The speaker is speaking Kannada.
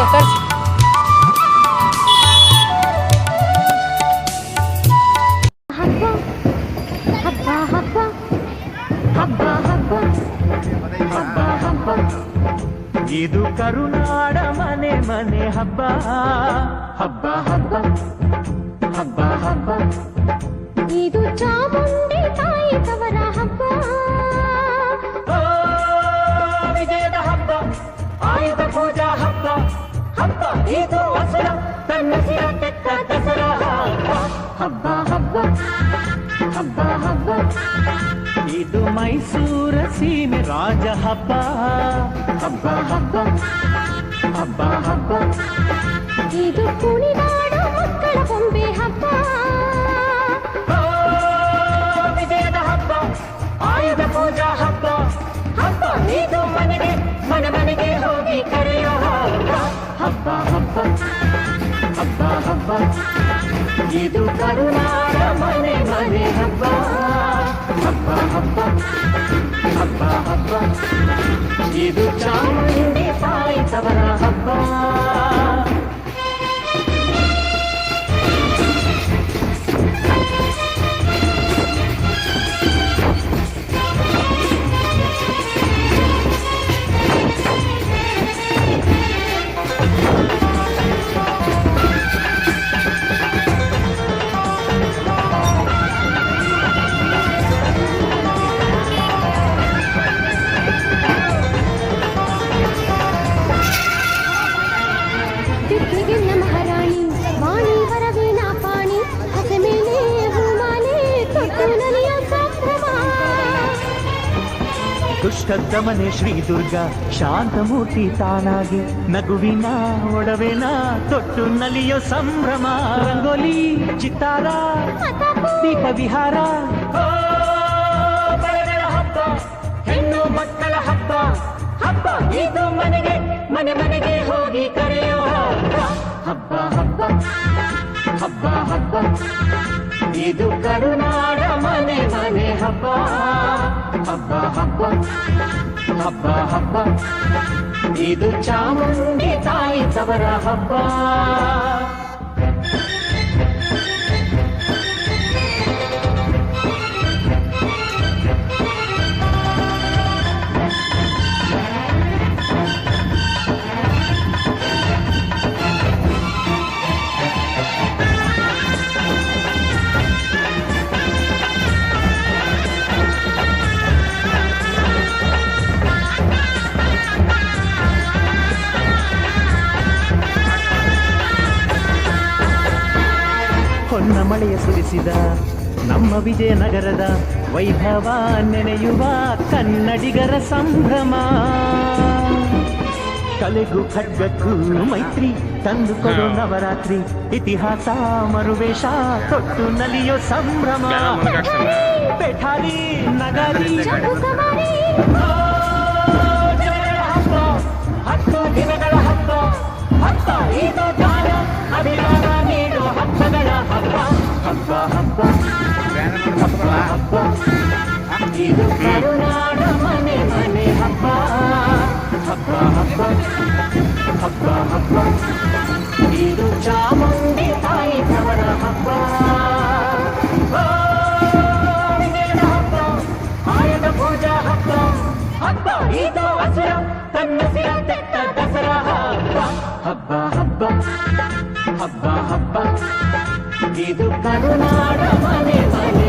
ಕಳ್ಸಿ ಹಬ್ಬ ಹಬ್ಬ ಹಬ್ಬ ಹಬ್ಬ ಹಬ್ಬ ಹಬ್ಬ ಹಬ್ಬ ಇದು ಕರುನಾಡ ಮನೆ ಮನೆ ಹಬ್ಬ ಹಬ್ಬ ಹಬ್ಬ ಹಬ್ಬ ಹಬ್ಬ ಇದು ಹಸುರ ತನ್ನ ಸಿರ ತೆತ್ತ ದಸರಾ ಹಬ್ಬ ಹಬ್ಬ ಹಬ್ಬ ಹಬ್ಬ ಹಬ್ಬ ಇದು ಮೈಸೂರ ಸೀಮೆ ರಾಜ ಹಬ್ಬ ಹಬ್ಬ ಹಬ್ಬ ಹಬ್ಬ ಹಬ್ಬ ಇದು ಕುಣಿದಾಡು ಮಕ್ಕಳ ಬೊಂಬೆ ಹಬ್ಬ ಓ, ವಿಜಯದ ಹಬ್ಬ ಆಯುಧ ಪೂಜಾ ಹಬ್ಬ ಹಬ್ಬ ಇದು ಮನೆಗೆ ಮನೆ ಮನೆಗೆ ಹಬ್ಬ ಹಬ್ಬ ಹಬ್ಬ ಹಬ್ಬ ಇದು ಚಾಮುಂಡಿ ತಾಯಿ ತವರ ಹಬ್ಬ ದುಷ್ಟ ದಮನೆ ಶ್ರೀ ದುರ್ಗಾ ಶಾಂತಮೂರ್ತಿ ತಾನಾಗಿ. ನಗುವಿನ ಒಡವೆನ ತೊಟ್ಟು ನಲಿಯೋ ಸಂಭ್ರಮ. ರಂಗೋಲಿ, ಚಿತ್ತಾರ, ದೀಪ ವಿಹಾರ. ಹೆಣ್ಣು ಮಕ್ಕಳ ಹಬ್ಬ ಹಬ್ಬ. ಇದು ಮನೆಗೆ, ಮನೆ ಮನೆಗೆ ಹೋಗಿ ಕರೆಯೋ ಹಬ್ಬ ಹಬ್ಬ. ಹಬ್ಬ ಹಬ್ಬ. ಇದು ಕರುನಾಡ ಮನೆ ಮನೆ ಹಬ್ಬ. ಹಬ್ಬ ಹಬ್ಬ ಹಬ್ಬ ಹಬ್ಬ ಇದು ಚಾಮುಂಡಿ ತಾಯಿ ತವರ ಹಬ್ಬ ಮಳೆಯ ನಮ್ಮ ವಿಜಯನಗರದ ವೈಭವ ನೆನೆಯುವ ಕನ್ನಡಿಗರ ಸಂಭ್ರಮ. ಕಲೆಗೂ ಖಡ್ಗಕ್ಕೂ ಮೈತ್ರಿ ತಂದು ಕೊಡೋ ನವರಾತ್ರಿ ಇತಿಹಾಸ ಮರುವೇಷ ತೊಟ್ಟು ನಲಿಯೋ ಸಂಭ್ರಮ. ಪೆಠಾರಿ ನಗರಿ. ಹತ್ತು ದಿನಗಳ ಹಬ್ಬ ಹಬ್ಬ ಇದು ದಾನ ಅಭಿಮಾನ ನೀಡುವ ಹಬ್ಬಗಳ ಹಬ್ಬ. కరుణాడమ ಇದು ಕರುನಾಡ ಮನೆ ಮನೆ